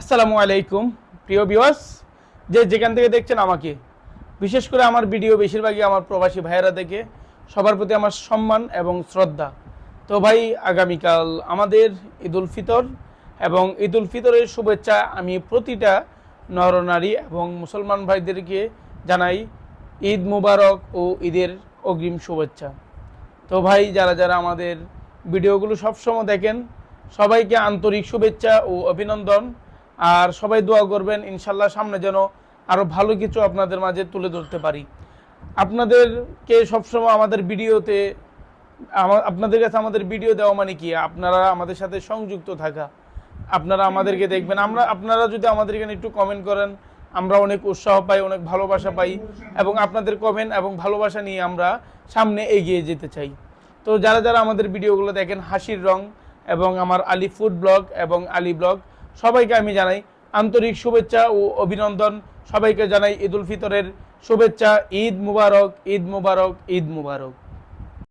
আসসালামু আলাইকুম, প্রিয় বিওয়াস যে যেখান থেকে দেখছেন আমাকে, বিশেষ করে আমার ভিডিও, বেশিরভাগই আমার প্রবাসী ভাইয়েরা দেখে, সবার প্রতি আমার সম্মান এবং শ্রদ্ধা। তো ভাই, আগামীকাল আমাদের ঈদুল ফিতর এবং ঈদুল ফিতরের শুভেচ্ছা আমি প্রতিটা নরনারী এবং মুসলমান ভাইদেরকে জানাই ঈদ মুবারক ও ঈদের অগ্রিম শুভেচ্ছা। তো ভাই, যারা যারা আমাদের ভিডিওগুলো সবসময় দেখেন, সবাইকে আন্তরিক শুভেচ্ছা ও অভিনন্দন। আর সবাই দোয়া করবেন, ইনশাল্লাহ সামনে যেন আরও ভালো কিছু আপনাদের মাঝে তুলে ধরতে পারি। আপনাদেরকে সবসময় আমাদের ভিডিওতে আপনাদের কাছে আমাদের ভিডিও দেওয়া মানে কি? আপনারা আমাদের সাথে সংযুক্ত থাকা। আপনারা আমাদেরকে দেখবেন। আমরা, আপনারা যদি আমাদের এখানে একটু কমেন্ট করেন, আমরা অনেক উৎসাহ পাই, অনেক ভালোবাসা পাই এবং আপনাদের কমেন্ট এবং ভালোবাসা নিয়ে আমরা সামনে এগিয়ে যেতে চাই। তো যারা যারা আমাদের ভিডিওগুলো দেখেন, হাসির রং এবং আমার আলী ফুড ব্লগ এবং আলী ব্লগ সবাইকে আমি জানাই আন্তরিক শুভেচ্ছা ও অভিনন্দন। সবাইকে জানাই ঈদুল ফিতরের শুভেচ্ছা। ঈদ মুবারক ঈদ মুবারক ঈদ মুবারক।